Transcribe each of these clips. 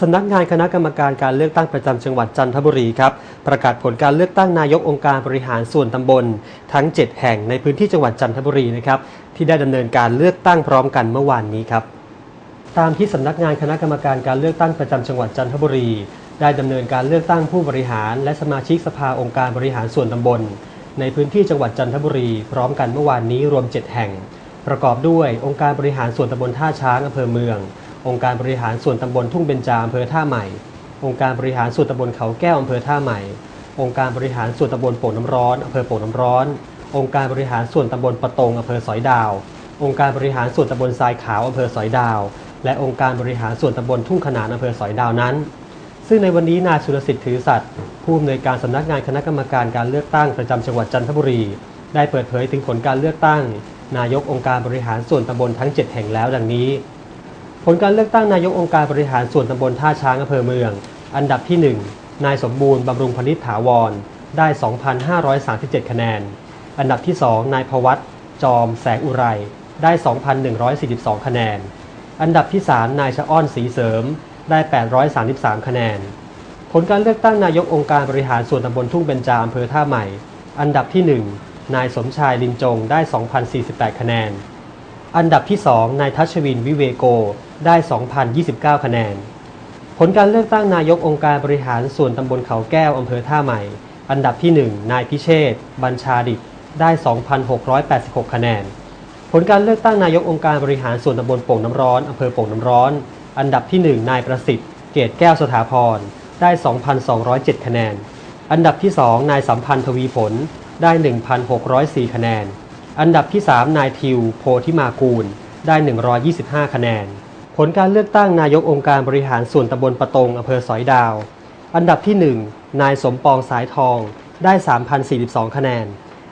สำนักงานคณะกรรมการการเลือกตั้งประจำจังหวัดจันทบุรีครับ ประกาศผลการเลือกตั้งนายกองค์การบริหารส่วนตำบล ทั้ง 7 แห่งในพื้นที่จังหวัดจันทบุรีนะครับที่ได้ดำเนินการเลือกตั้งพร้อมกันเมื่อวานนี้ครับ ตามที่สำนักงานคณะกรรมการการเลือกตั้งประจำจังหวัดจันทบุรี ได้ดำเนินการเลือกตั้งผู้บริหาร และสมาชิกสภาองค์การบริหารส่วนตำบล ในพื้นที่จังหวัดจันทบุรี พร้อมกันเมื่อวานนี้รวม 7 แห่ง ประกอบด้วยองค์การบริหารส่วนตำบลท่าช้างอำเภอเมือง องค์การบริหารส่วนตำบลทุ่งเบญจาอำเภอท่าใหม่ องค์การบริหารส่วนตำบลเขาแก้วอำเภอท่าใหม่ องค์การบริหารส่วนตำบลโป่งน้ำร้อนอำเภอโป่งน้ำร้อน องค์การบริหารส่วนตำบลปะตงอำเภอสอยดาว องค์การบริหารส่วนตำบลทรายขาวอำเภอสอยดาว และองค์การบริหารส่วนตำบลทุ่งขนานอำเภอสอยดาวนั้น ซึ่งในวันนี้นายสุรสิทธิ์ถือสัตย์ผู้อำนวยการสำนักงานคณะกรรมการการเลือกตั้งประจำจังหวัดจันทบุรีได้เปิดเผยถึงผลการเลือกตั้ง นายกองค์การบริหารส่วนตำบลทั้ง 7 แห่งแล้วดังนี้ ผลการเลือกตั้งนายกองค์การบริหารส่วนตำบลท่าช้างอำเภอเมือง อันดับที่ 1 นายสมบูรณ์บำรุงพนิษฐถาวร ได้ 2,537 คะแนน อันดับที่ 2 นายพวัตจอมแสงอุไร ได้ 2,142 คะแนน อันดับที่ 3 นายชะอ้อนสีเสริม ได้ 833 คะแนน ผลการเลือกตั้งนายกองค์การบริหารส่วนตำบลทุ่งเบญจาอำเภอท่าใหม่ อันดับที่ 1 นายสมชายลินจง ได้ 2,048 คะแนน อันดับที่ 2 นายทัชวินวิเวโก ได้ 2,029 คะแนน ผลการเลือกตั้งนายกองค์การบริหารส่วนตำบลเขาแก้วอำเภอท่าใหม่ อันดับที่ 1 นายพิเชษบัญชาดิตได้ 2,686 คะแนน ผลการเลือกตั้งนายกองค์การบริหารส่วนตำบลโป่งน้ำร้อนอำเภอโป่งน้ำร้อน อันดับที่ 1 นายประสิทธิ์ เกตแก้วสถาพรได้ 2,207 คะแนน อันดับที่ 2 นายสัมพันธ์ทวีผลได้ 1,604 คะแนน อันดับที่ 3 นายทิว โพธิมากูล ได้ 125 คะแนน ผลการเลือกตั้งนายกองค์การบริหารส่วนตำบลปะตงอำเภอสอยดาว อันดับที่ 1 นายสมปองสายทองได้ 3,042 คะแนน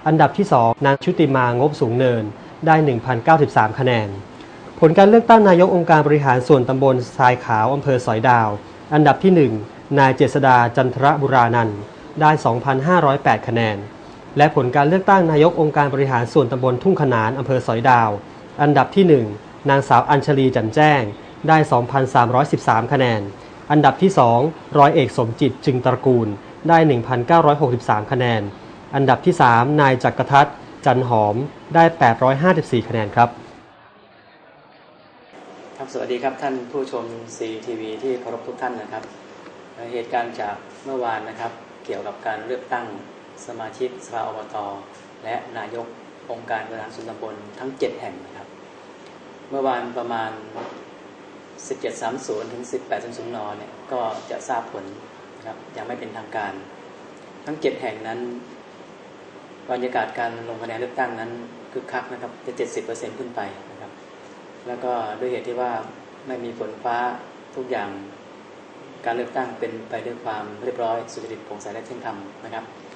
อันดับที่ 2 นางชุติมางบสูงเนินได้ 1,093 คะแนน ผลการเลือกตั้งนายกองค์การบริหารส่วนตำบลทรายขาวอำเภอสอยดาว อันดับที่ 1 นายเจษดาจันทรบุรานันท์ได้ 2,508 คะแนน และผลการเลือกตั้งนายกองค์การบริหารส่วนตำบลทุ่งขนานอำเภอสอยดาว อันดับที่ 1 นางสาวอัญชลีจันแจ้ง ได้ 2,313 คะแนน อันดับที่ 2 ร้อยเอกสมจิตจึงตระกูล ได้ 1,963 คะแนน อันดับที่ 3 นายจักรทัศน์จันหอม ได้ 854 คะแนนครับ ครับ สวัสดีครับท่านผู้ชม CTV ที่เคารพทุกท่านนะครับเอ่อเหตุการณ์จากเมื่อวานนะครับ เกี่ยวกับการเลือกตั้งสมาชิกสภาอบต และนายกองค์การบริหารส่วนตำบลทั้ง 7 แห่งนะครับ เมื่อวานประมาณ 17.30 ถึง 18.00 น เนี่ยก็จะทราบผลนะครับยังไม่เป็นทางการ ทั้ง 7 แห่งนั้นบรรยากาศการลงคะแนนเลือกตั้งนั้นคึกคักนะครับจะ 70%ขึ้นไปนะครับ แล้วก็ด้วยเหตุที่ว่าไม่มีฝนฟ้าทุกอย่าง การเลือกตั้งเป็นไปด้วยความเรียบร้อยสุจริตโปร่งใสและเที่ยงธรรมนะครับ